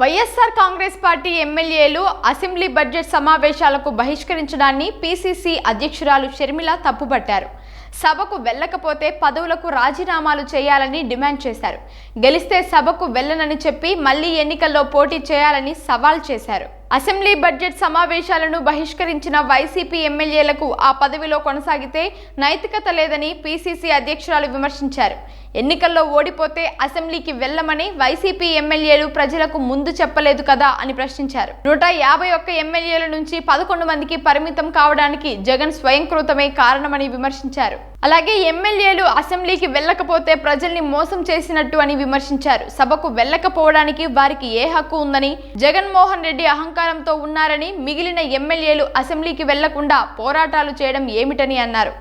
YSR Congress party ఎమ్మెల్యేలు assembly budget సమావేశాలకు బహిష్కరించడాన్ని పీసీసీ అధ్యక్షురాలు షర్మిల తప్పుపట్టారు సభకు వెళ్ళకపోతే పదవులకు రాజీనామాలు చేయాలని డిమాండ్ చేశారు. గెలిస్తే సభకు వెళ్ళనని చెప్పి మళ్ళీ ఎన్నికల్లో పోటీ చేయాలని సవాల్ చేశారు. అసెంబ్లీ బడ్జెట్ సమావేశాలను బహిష్కరించిన వైసీపీ ఎమ్మెల్యేలకు ఆ పదవిలో కొనసాగితే నైతికత లేదని పీసీసీ అధ్యక్షురాలు విమర్శించారు. ఎన్నికల్లో ఓడిపోతే అసెంబ్లీకి వెళ్ళమని వైసీపీ ఎమ్మెల్యేలు ప్రజలకు ముందు చెప్పలేదు కదా అని ప్రశ్నించారు. నూట యాభై ఒక్క ఎమ్మెల్యేల నుంచి పదకొండు మందికి పరిమితం కావడానికి జగన్ స్వయంకృతమే కారణమని విమర్శించారు. అలాగే ఎమ్మెల్యేలు అసెంబ్లీకి వెళ్ళకపోతే ప్రజల్ని మోసం చేసినట్టు అని విమర్శించారు. సభకు వెళ్ళకపోవడానికి వారికి ఏ హక్కు ఉందని జగన్మోహన్ రెడ్డి అహంకారంతో ఉన్నారని మిగిలిన ఎమ్మెల్యేలు అసెంబ్లీకి వెళ్ళకుండా పోరాటాలు చేయడం ఏమిటని అన్నారు.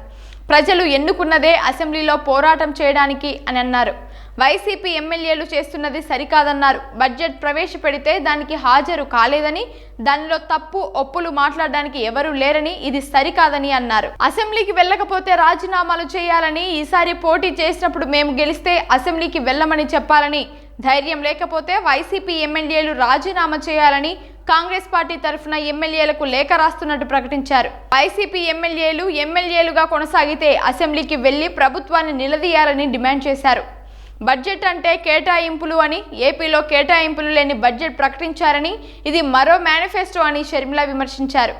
ప్రజలు ఎన్నుకున్నదే అసెంబ్లీలో పోరాటం చేయడానికి అని అన్నారు. వైసీపీ ఎమ్మెల్యేలు చేస్తున్నది సరికాదన్నారు. బడ్జెట్ ప్రవేశపెడితే దానికి హాజరు కాలేదని దానిలో తప్పు ఒప్పులు మాట్లాడడానికి ఎవరూ లేరని ఇది సరికాదని అన్నారు. అసెంబ్లీకి వెళ్ళకపోతే రాజీనామాలు చేయాలని ఈసారి పోటీ చేసినప్పుడు మేము గెలిస్తే అసెంబ్లీకి వెళ్ళమని చెప్పాలని ధైర్యం లేకపోతే వైసీపీ ఎమ్మెల్యేలు రాజీనామా చేయాలని కాంగ్రెస్ పార్టీ తరఫున ఎమ్మెల్యేలకు లేఖ రాస్తున్నట్టు ప్రకటించారు. వైసీపీ ఎమ్మెల్యేలు ఎమ్మెల్యేలుగా కొనసాగితే అసెంబ్లీకి వెళ్ళి ప్రభుత్వాన్ని నిలదీయాలని డిమాండ్ చేశారు. బడ్జెట్ అంటే కేటాయింపులు అని ఏపీలో కేటాయింపులు లేని బడ్జెట్ ప్రకటించారని ఇది మరో మేనిఫెస్టో అని షర్మిల విమర్శించారు.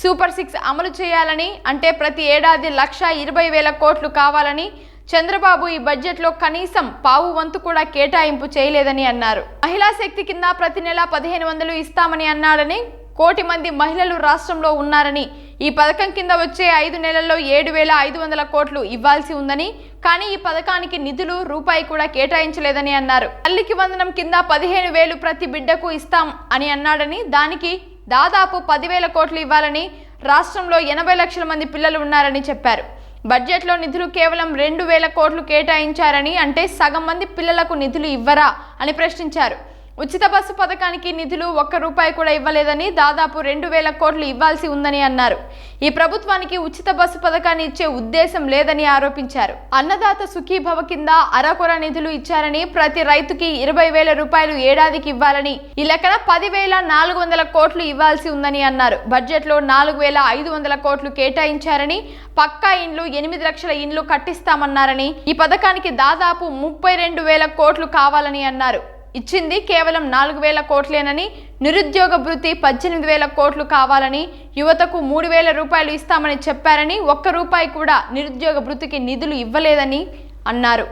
సూపర్ సిక్స్ అమలు చేయాలని అంటే ప్రతి ఏడాది లక్ష ఇరవై వేల కోట్లు కావాలని చంద్రబాబు ఈ బడ్జెట్లో కనీసం పావు వంతు కూడా కేటాయింపు చేయలేదని అన్నారు. మహిళా శక్తి కింద ప్రతి నెల పదిహేను వందలు ఇస్తామని అన్నాడని కోటి మంది మహిళలు రాష్ట్రంలో ఉన్నారని ఈ పథకం కింద వచ్చే ఐదు నెలల్లో ఏడు వేల ఐదు వందల కోట్లు ఇవ్వాల్సి ఉందని కానీ ఈ పథకానికి నిధులు రూపాయి కూడా కేటాయించలేదని అన్నారు. తల్లికి వందనం కింద పదిహేను వేలు ప్రతి బిడ్డకు ఇస్తాం అని అన్నాడని దానికి దాదాపు పదివేల కోట్లు ఇవ్వాలని రాష్ట్రంలో ఎనభై లక్షల మంది పిల్లలు ఉన్నారని చెప్పారు. బడ్జెట్లో నిధులు కేవలం రెండు వేల కోట్లు కేటాయించారని అంటే సగం మంది పిల్లలకు నిధులు ఇవ్వరా అని ప్రశ్నించారు. ఉచిత బస్సు పథకానికి నిధులు ఒక్క రూపాయి కూడా ఇవ్వలేదని దాదాపు రెండు వేల కోట్లు ఇవ్వాల్సి ఉందని అన్నారు. ఈ ప్రభుత్వానికి ఉచిత బస్సు పథకాన్ని ఇచ్చే ఉద్దేశం లేదని ఆరోపించారు. అన్నదాత సుఖీభవ కింద అరకొర నిధులు ఇచ్చారని ప్రతి రైతుకి ఇరవై వేల రూపాయలు ఏడాదికి ఇవ్వాలని ఈ లెక్కన పదివేల నాలుగు వందల కోట్లు ఇవ్వాల్సి ఉందని అన్నారు. బడ్జెట్లో నాలుగు వేల ఐదు వందల కోట్లు కేటాయించారని పక్కా ఇండ్లు ఎనిమిది లక్షల ఇండ్లు కట్టిస్తామన్నారని ఈ పథకానికి దాదాపు ముప్పై రెండు వేల కోట్లు కావాలని అన్నారు. ఇచ్చింది కేవలం నాలుగు వేల కోట్లేనని నిరుద్యోగ భృతి పద్దెనిమిది వేల కోట్లు కావాలని యువతకు మూడు వేల రూపాయలు ఇస్తామని చెప్పారని ఒక్క రూపాయి కూడా నిరుద్యోగ భృతికి నిధులు ఇవ్వలేదని అన్నారు.